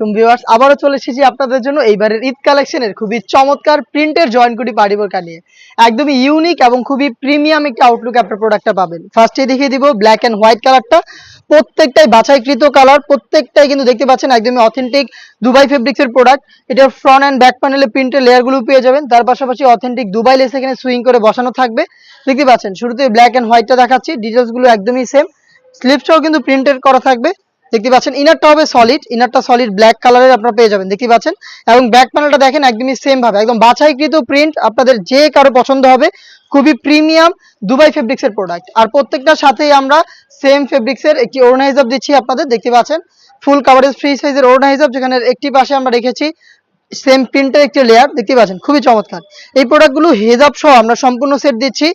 আলাইকুম ভিউয়ার্স, আবারও চলে এসেছি আপনাদের জন্য এইবারের ঈদ কালেকশনের খুবই চমৎকার প্রিন্টের জয়েন্ট কুটি বোরকা নিয়ে। একদমই ইউনিক এবং খুবই প্রিমিয়াম একটা আউটলুক আপনার প্রোডাক্টটা পাবেন। ফার্স্টে দেখিয়ে দিব ব্ল্যাক অ্যান্ড হোয়াইট কালারটা প্রত্যেকটাই বাছাইকৃত কালার প্রত্যেকটাই কিন্তু দেখতে পাচ্ছেন একদমই অথেন্টিক দুবাই ফেব্রিক্স এর প্রোডাক্ট এটার ফ্রন্ট অ্যান্ড ব্যাক প্যানেলে প্রিন্টের লেয়ারগুলো পেয়ে যাবেন। তার পাশাপাশি অথেন্টিক দুবাই লেস এখানে সুইং করে বসানো থাকবে। দেখতে পাচ্ছেন, শুরুতে ব্ল্যাক অ্যান্ড হোয়াইটটা দেখাচ্ছি। ডিটেলসগুলো একদমই সেম স্লিপসটাও কিন্তু প্রিন্টেড করা থাকবে। দেখতে পাচ্ছেন ইনারটা হবে সলিড ইনারটা সলিড ব্ল্যাক কালারের আপনারা পেয়ে যাবেন, দেখতে পাচ্ছেন? এবং ব্যাক প্যানেলটা দেখেন একদমই সেম ভাবে, একদম বাছাইকৃত প্রিন্ট আপনাদের যে কারও পছন্দ হবে, খুবই প্রিমিয়াম দুবাই ফেব্রিক্সের প্রোডাক্ট আর প্রত্যেকটার সাথেই আমরা সেম ফেব্রিক্সের একটি ওড়না হিসাব দিচ্ছি আপনাদের, দেখতে পাচ্ছেন? ফুল কাভারেজ ফ্রি সাইজের ওড়না হিসাব যেখানে একটি পাশে আমরা রেখেছি সেম প্রিন্টের একটি লেয়ার দেখতে পাচ্ছেন, খুবই চমৎকার। এই প্রোডাক্টগুলো হেজাব সহ আমরা সম্পূর্ণ সেট দিচ্ছি।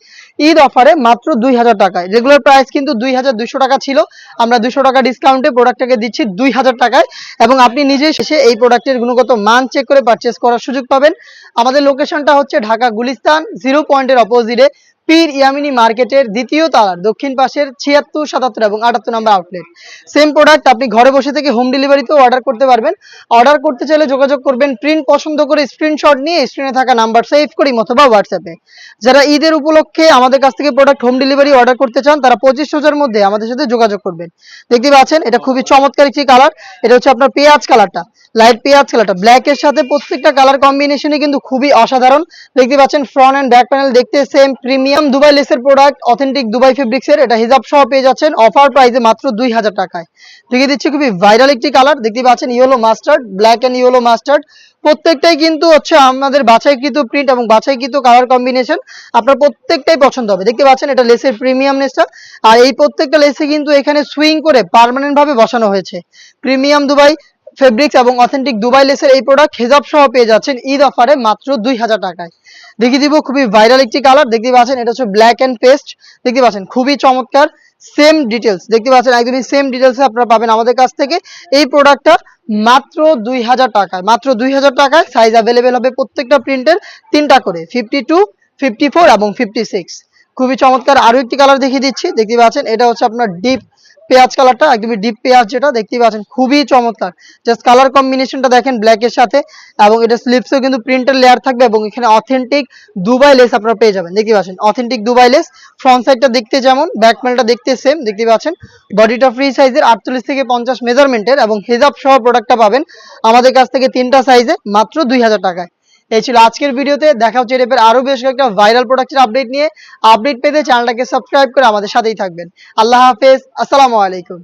ঈদ অফারে মাত্র দুই হাজার টাকায়। রেগুলার প্রাইস কিন্তু দুই হাজার দুইশো টাকা ছিল। আমরা দুশো টাকা ডিসকাউন্টে প্রোডাক্টটাকে দিচ্ছি দুই হাজার টাকায় এবং আপনি নিজে এসে এই প্রোডাক্টের গুণগত মান চেক করে পারচেস করার সুযোগ পাবেন। আমাদের লোকেশনটা হচ্ছে ঢাকা গুলিস্তান জিরো পয়েন্টের অপোজিটে পীর ইয়ামিনী মার্কেটের দ্বিতীয় তালার দক্ষিণ পাশের ছিয়াত্তর, সাতাত্তর এবং আটাত্তর নাম্বার আউটলেট সেম প্রোডাক্ট আপনি ঘরে বসে থেকে হোম ডেলিভারিতেও অর্ডার করতে পারবেন। অর্ডার করতে চাইলে যোগাযোগ করবেন প্রিন্ট পছন্দ করে স্ক্রিনশট নিয়ে স্ক্রিনে থাকা নাম্বার সেভ করি অথবা হোয়াটসঅ্যাপে যারা ঈদের উপলক্ষে আমাদের কাছ থেকে প্রোডাক্ট হোম ডেলিভারি অর্ডার করতে চান, তারা পঁচিশ হাজার মধ্যে আমাদের সাথে যোগাযোগ করবেন। দেখতে পাচ্ছেন, এটা খুবই চমৎকার একটি কালার এটা হচ্ছে আপনার পেঁয়াজ কালারটা লাইট পেঁয়াজ কালারটা ব্ল্যাক এর সাথে প্রত্যেকটা কালার কম্বিনেশনই কিন্তু খুবই অসাধারণ। দেখতে পাচ্ছেন ফ্রন্ট এন্ড ব্যাক প্যানেল দেখতে সেম প্রিমিয়াম দুবাই লেসের প্রোডাক্ট অথেন্টিক দুবাই ফেব্রিক্স এর এটা হিজাব সহ পেয়ে যাচ্ছেন। অফার প্রাইসে মাত্র দুই হাজার টাকায়। দেখিয়ে দিচ্ছি খুবই ভাইরাল একটি কালার দেখতে পাচ্ছেন yellow mustard black and yellow mustard প্রত্যেকটাই কিন্তু হচ্ছে আমাদের বাছাইকৃত প্রিন্ট এবং বাছাইকৃত কালার কম্বিনেশন আপনার প্রত্যেকটাই পছন্দ হবে। দেখতে পাচ্ছেন এটা লেসের প্রিমিয়ামনেসটা আর এই প্রত্যেকটা লেসে কিন্তু এখানে সুইং করে পার্মানেন্ট ভাবে বসানো হয়েছে। প্রিমিয়াম দুবাই ফেব্রিক্স এবং অথেন্টিক দুবাই লেসের এই প্রোডাক্ট হেজাব সহ পেয়ে যাচ্ছেন ঈদ অফারে মাত্র দুই হাজার টাকায়। দেখিয়ে দিব খুবই ভাইরাল একটি কালার দেখতে পাচ্ছেন এটা হচ্ছে ব্ল্যাক অ্যান্ড পেস্ট দেখতে পাচ্ছেন খুবই চমৎকার সেম ডিটেলস দেখতে পাচ্ছেন একদমই সেম ডিটেলস আপনারা পাবেন আমাদের কাছ থেকে। এই প্রোডাক্টটা মাত্র দুই হাজার টাকায়, মাত্র দুই হাজার টাকায় সাইজ অ্যাভেলেবেল হবে প্রত্যেকটা প্রিন্টের তিনটা করে ফিফটি টু ফিফটি ফোর এবং ফিফটি সিক্স খুবই চমৎকার আরও একটি কালার দেখিয়ে দিচ্ছি, দেখতে পাচ্ছেন এটা হচ্ছে আপনার ডিপ পেঁয়াজ কালারটা, একদমই ডিপ পেঁয়াজ যেটা, দেখতেই পাচ্ছেন, খুবই চমৎকার। জাস্ট কালার কম্বিনেশনটা দেখেন ব্ল্যাক এর সাথে, এবং এটা স্লিপসেও কিন্তু প্রিন্টের লেয়ার থাকবে, এবং এখানে অথেন্টিক দুবাই লেস আপনারা পেয়ে যাবেন। দেখতে পাচ্ছেন অথেন্টিক দুবাই লেস ফ্রন্ট সাইডটা দেখতে যেমন ব্যাক প্যানেলটা দেখতে সেম দেখতে পাচ্ছেন বডিটা ফ্রি সাইজের আটচল্লিশ থেকে পঞ্চাশ মেজারমেন্টের এবং হেজাব সহ প্রোডাক্টটা পাবেন আমাদের কাছ থেকে তিনটা সাইজে মাত্র দুই হাজার টাকায়। এই ছিল আজকের ভিডিওতে। দেখা হচ্ছে রেপের আরও বেশ কয়েকটা ভাইরাল প্রোডাক্টের আপডেট নিয়ে। আপডেট পেতে চ্যানেলটাকে সাবস্ক্রাইব করে আমাদের সাথেই থাকবেন। আল্লাহ হাফেজ। আসসালামু আলাইকুম।